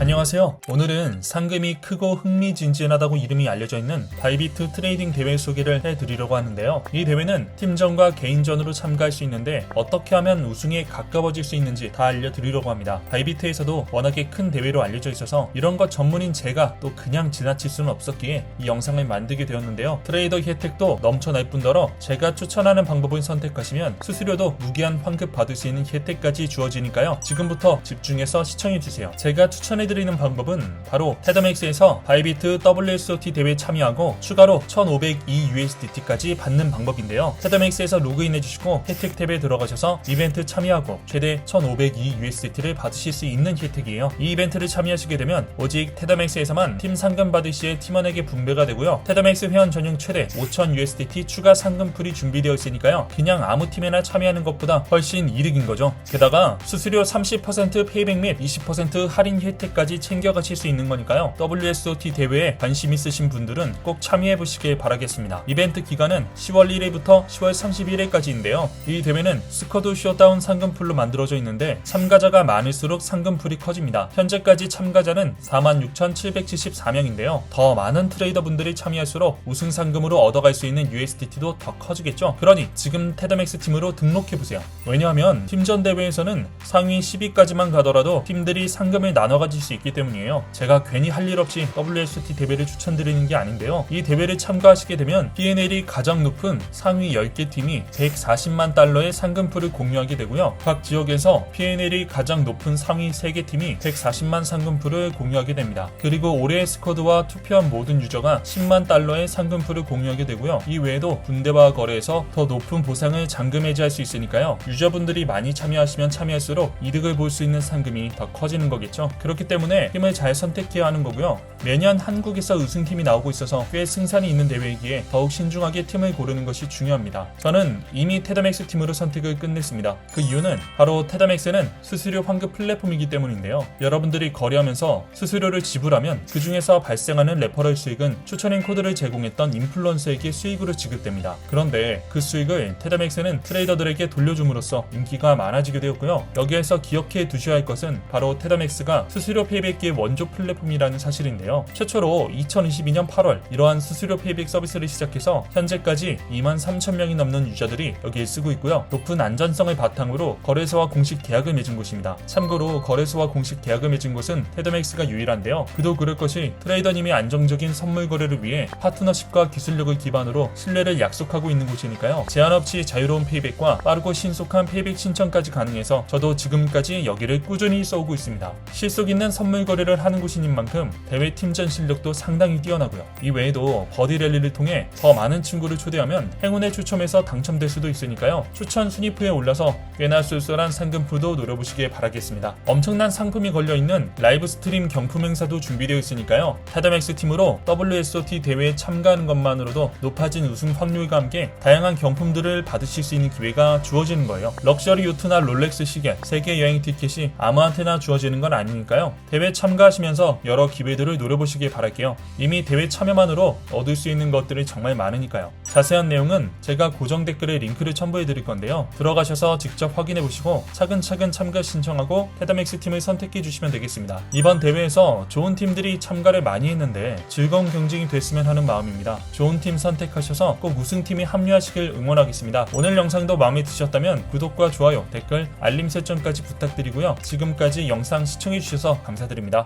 안녕하세요. 오늘은 상금이 크고 흥미진진하다고 이름이 알려져 있는 바이비트 트레이딩 대회 소개를 해드리려고 하는데요. 이 대회는 팀전과 개인전으로 참가할 수 있는데 어떻게 하면 우승에 가까워질 수 있는지 다 알려드리려고 합니다. 바이비트에서도 워낙에 큰 대회로 알려져 있어서 이런 것 전문인 제가 또 그냥 지나칠 수는 없었기에 이 영상을 만들게 되었는데요. 트레이더 혜택도 넘쳐날 뿐더러 제가 추천하는 방법을 선택하시면 수수료도 무기한 환급 받을 수 있는 혜택까지 주어지니까요. 지금부터 집중해서 시청해주세요. 제가 추천해 드리는 방법은 바로 테더맥스에서 바이비트 WSOT 대회 참여하고 추가로 1502USDT까지 받는 방법인데요. 테더맥스에서 로그인해 주시고 혜택 탭에 들어가셔서 이벤트 참여하고 최대 1502USDT를 받으실 수 있는 혜택이에요. 이 이벤트를 참여하시게 되면 오직 테더맥스에서만 팀 상금 받을 시에 팀원에게 분배가 되고요. 테더맥스 회원 전용 최대 5000USDT 추가 상금풀이 준비되어 있으니까요. 그냥 아무 팀에나 참여하는 것보다 훨씬 이득인 거죠. 게다가 수수료 30% 페이백 및 20% 할인 혜택까지 챙겨가실 수 있는 거니까요. WSOT 대회에 관심 있으신 분들은 꼭 참여해 보시길 바라겠습니다. 이벤트 기간은 10월 1일부터 10월 31일까지인데요. 이 대회는 스쿼드 쇼다운 상금풀로 만들어져 있는데 참가자가 많을수록 상금풀이 커집니다. 현재까지 참가자는 46,774명인데요. 더 많은 트레이더 분들이 참여할수록 우승 상금으로 얻어갈 수 있는 USDT도 더 커지겠죠. 그러니 지금 테더맥스 팀으로 등록해 보세요. 왜냐하면 팀전 대회에서는 상위 10위까지만 가더라도 팀들이 상금을 나눠 가질 수 있기 때문이에요. 제가 괜히 할 일 없이 WST 대회를 추천드리는 게 아닌데요. 이 대회를 참가하시게 되면 PNL이 가장 높은 상위 10개 팀이 140만 달러의 상금풀을 공유하게 되고요. 각 지역에서 PNL이 가장 높은 상위 3개 팀이 140만 상금풀을 공유하게 됩니다. 그리고 올해의 스쿼드와 투표한 모든 유저가 10만 달러의 상금풀을 공유하게 되고요. 이 외에도 군대와 거래에서 더 높은 보상을 잔금 해지할 수 있으니까요. 유저분들이 많이 참여하시면 참여할수록 이득을 볼 수 있는 상금이 더 커지는 거겠죠. 그렇기 때문에 팀을 잘 선택해야 하는 거고요. 매년 한국에서 우승팀이 나오고 있어서 꽤 승산이 있는 대회이기에 더욱 신중하게 팀을 고르는 것이 중요합니다. 저는 이미 테더맥스 팀으로 선택을 끝냈습니다. 그 이유는 바로 테더맥스는 수수료 환급 플랫폼이기 때문인데요. 여러분들이 거래하면서 수수료를 지불하면 그 중에서 발생하는 레퍼럴 수익은 추천인 코드를 제공했던 인플루언서에게 수익으로 지급됩니다. 그런데 그 수익을 테더맥스는 트레이더들에게 돌려줌으로써 인기가 많아지게 되었고요. 여기에서 기억해 두셔야 할 것은 바로 테더맥스가 수수료 페이백기의 원조 플랫폼이라는 사실인데요. 최초로 2022년 8월 이러한 수수료 페이백 서비스를 시작해서 현재까지 2만 3천 명이 넘는 유저들이 여기에 쓰고 있고요. 높은 안전성을 바탕으로 거래소와 공식 계약을 맺은 곳입니다. 참고로 거래소와 공식 계약을 맺은 곳은 테더맥스가 유일한데요. 그도 그럴 것이 트레이더님이 안정적인 선물 거래를 위해 파트너십과 기술력을 기반으로 신뢰를 약속하고 있는 곳이니까요. 제한 없이 자유로운 페이백과 빠르고 신속한 페이백 신청까지 가능해서 저도 지금까지 여기를 꾸준히 써오고 있습니다. 실속 있는 선물 거래를 하는 곳인 만큼 대회 팀전 실력도 상당히 뛰어나고요. 이 외에도 버디 랠리를 통해 더 많은 친구를 초대하면 행운의 추첨에서 당첨될 수도 있으니까요. 추천 순위표에 올라서 꽤나 쏠쏠한 상금풀도 노려보시길 바라겠습니다. 엄청난 상품이 걸려있는 라이브 스트림 경품 행사도 준비되어 있으니까요. 타다맥스 팀으로 WSOT 대회에 참가하는 것만으로도 높아진 우승 확률과 함께 다양한 경품들을 받으실 수 있는 기회가 주어지는 거예요. 럭셔리 요트나 롤렉스 시계, 세계 여행 티켓이 아무한테나 주어지는 건 아니니까요. 대회 참가하시면서 여러 기회들을 노려보시길 바랄게요. 이미 대회 참여만으로 얻을 수 있는 것들이 정말 많으니까요. 자세한 내용은 제가 고정 댓글에 링크를 첨부해 드릴 건데요. 들어가셔서 직접 확인해 보시고 차근차근 참가 신청하고 테다맥스 팀을 선택해 주시면 되겠습니다. 이번 대회에서 좋은 팀들이 참가를 많이 했는데 즐거운 경쟁이 됐으면 하는 마음입니다. 좋은 팀 선택하셔서 꼭 우승팀이 합류하시길 응원하겠습니다. 오늘 영상도 마음에 드셨다면 구독과 좋아요, 댓글, 알림 설정까지 부탁드리고요. 지금까지 영상 시청해 주셔서 감사드립니다.